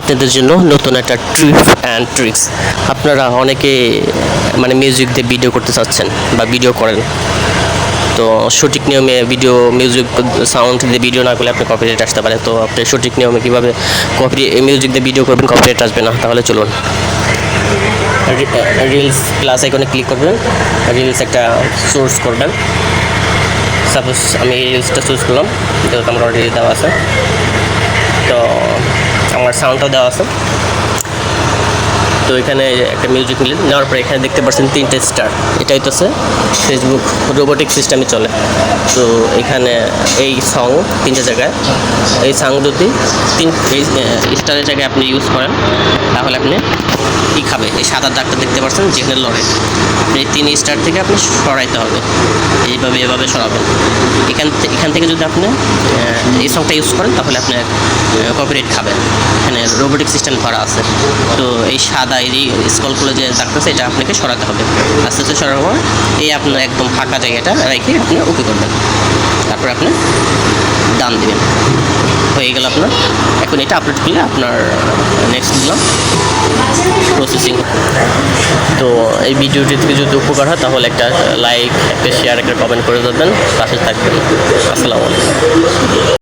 আপনাদের জন্য নতুন একটা ট্রিপ অ্যান্ড ট্রিক্স। আপনারা অনেকে মানে মিউজিক দিয়ে ভিডিও করতে চাচ্ছেন বা ভিডিও করেন। তো সঠিক নিয়মে ভিডিও, মিউজিক সাউন্ড দিয়ে ভিডিও না করলে আপনি কপিরাইট আসতে পারে। তো আপনি সঠিক নিয়মে কীভাবে কপি মিউজিক দিয়ে ভিডিও করবেন কপিরাইট আসবে না, তাহলে চলুন। রিলস প্লাস আইকনে ক্লিক করবেন। রিলস একটা সোর্স করবেন। সাপোজ আমি রিলসটা চুজ করলাম, যেহেতু আমার অলরেডি দেওয়া আছে। আমার সাউন্ডটাও দেওয়া আছে। তো এখানে একটা মিউজিক নিলেন, নেওয়ার পরে এখানে দেখতে পাচ্ছেন তিনটে স্টার এটা আছে ফেসবুক রোবোটিক সিস্টেমে চলে। তো এখানে এই সং তিনটে জায়গায়, এই সং যদি তিন, এই স্টারের জায়গায় আপনি ইউজ করেন, তাহলে আপনি সাদা দাগটা দেখতে পাচ্ছেন, যেখানে লড়ে। আপনি এই তিন স্টার থেকে আপনি সরাইতে হবে। এইভাবে, এভাবে সরাবেন। এখান এখান থেকে যদি আপনি এই সংটা ইউজ করেন, তাহলে আপনি কপিরাইট খাবেন। এখানে রোবোটিক সিস্টেম করা আছে। তো এই সাদা, এই স্কলগুলো যে থাকতেছে এটা আপনাকে সরাতে হবে। আস্তে আস্তে সরার পর এই আপনার একদম ফাঁকা জায়গাটা রেখে আপনি ওকে করবেন। তারপর আপনি দান দিবেন। হয়ে গেল আপনার। এখন এটা আপলোড করলে আপনার নেক্সট দিলাম প্রসেসিং তো এই ভিডিওটি থেকে যদি উপকার হয়, তাহলে একটা লাইক একটা শেয়ার একটা কমেন্ট করে দেবেন পাশে থাকবেন। আসসালামু আলাইকুম।